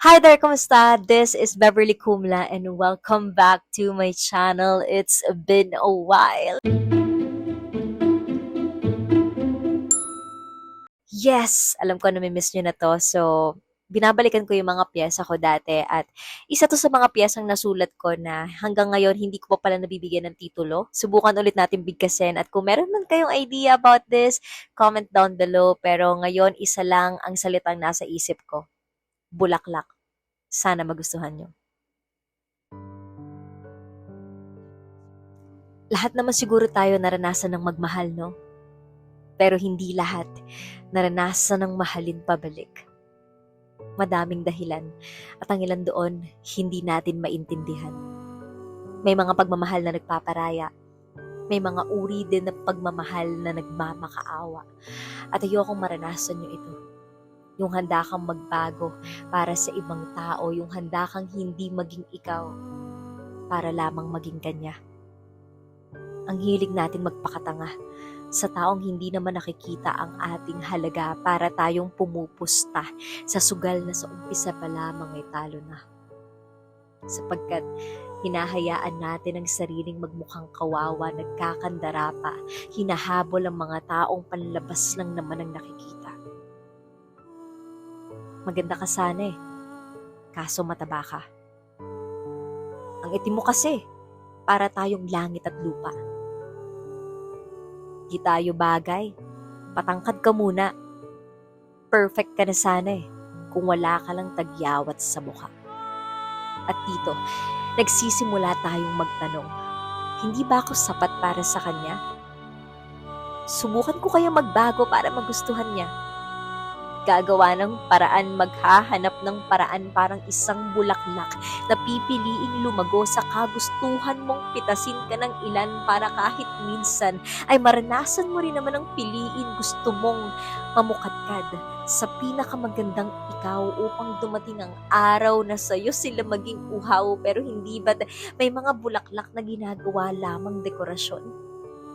Hi there, kumusta? This is Beverly Kumla and welcome back to my channel. It's been a while. Yes, alam ko nami-miss nyo na to. So, binabalikan ko yung mga pyesa ko dati at isa to sa mga piyesang nasulat ko na hanggang ngayon hindi ko pa pala nabibigyan ng titulo. Subukan ulit natin bigkasin at kung meron man kayong idea about this, comment down below. Pero ngayon, isa lang ang salitang nasa isip ko. Bulaklak. Sana magustuhan nyo. Lahat naman siguro tayo naranasan ng magmahal, no? Pero hindi lahat naranasan ng mahalin pabalik. Madaming dahilan at ang ilan doon hindi natin maintindihan. May mga pagmamahal na nagpaparaya. May mga uri din ng pagmamahal na nagmamakaawa. At ayokong maranasan nyo ito yung handa kang magbago para sa ibang tao, yung handa kang hindi maging ikaw para lamang maging kanya. Ang hilig natin magpakatanga sa taong hindi naman nakikita ang ating halaga para tayong pumupusta sa sugal na sa umpisa pa lamang ay talo na. Sapagkat hinahayaan natin ang sariling magmukhang kawawa, nagkakandara pa, hinahabol ang mga taong panlabas lang naman ang nakikita. Maganda ka sana eh. Kaso mataba ka. Ang itim mo kasi, para tayong langit at lupa. Di tayo bagay. Patangkad ka muna. Perfect ka na sana eh, kung wala ka lang tagyawat sa mukha. At dito, nagsisimula tayong magtanong, hindi ba ako sapat para sa kanya? Subukan ko kaya magbago para magustuhan niya gagawa ng paraan, maghahanap ng paraan parang isang bulaklak na pipiliing lumago sa kagustuhan mong pitasin ka ng ilan para kahit minsan ay maranasan mo rin naman ang piliin gusto mong mamukadkad sa pinakamagandang ikaw upang dumating ang araw na sa'yo sila maging uhaw pero hindi ba may mga bulaklak na ginagawa lamang dekorasyon?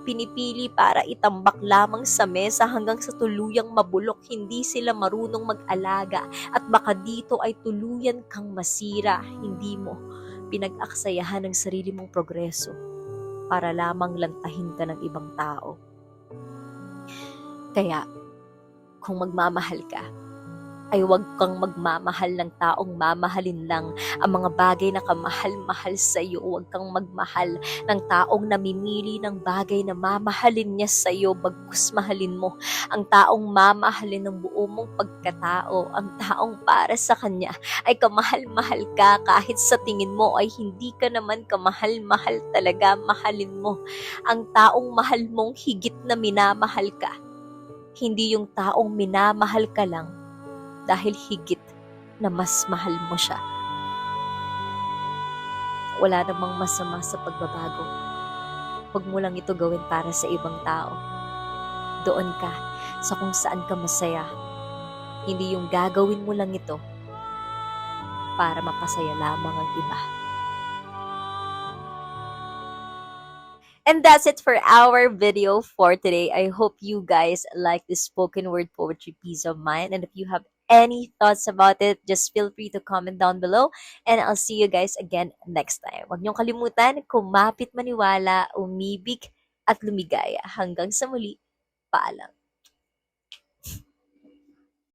Pinipili para itambak lamang sa mesa hanggang sa tuluyang mabulok, hindi sila marunong mag-alaga at baka dito ay tuluyan kang masira, hindi mo pinag-aksayahan ang sarili mong progreso para lamang lantahin ka ng ibang tao. Kaya, kung magmamahal ka, ay huwag kang magmamahal ng taong mamahalin lang ang mga bagay na kamahal-mahal sa iyo. Huwag kang magmahal ng taong namimili ng bagay na mamahalin niya sa iyo bagkus mahalin mo. Ang taong mamahalin ng buo mong pagkatao, ang taong para sa kanya ay kamahal-mahal ka kahit sa tingin mo ay hindi ka naman kamahal-mahal talaga mahalin mo. Ang taong mahal mong higit na minamahal ka. Hindi yung taong minamahal ka lang dahil higit na mas mahal mo siya. Wala namang masama sa pagbabago. Huwag mo lang ito gawin para sa ibang tao. Doon ka sa kung saan ka masaya. Hindi yung gagawin mo lang ito para mapasaya lamang ang iba. And that's it for our video for today. I hope you guys like this spoken word poetry piece of mine. And if you have any thoughts about it, just feel free to comment down below. And I'll see you guys again next time. Huwag niyong kalimutan, kumapit maniwala, umibig, at lumigaya. Hanggang sa muli, paalam.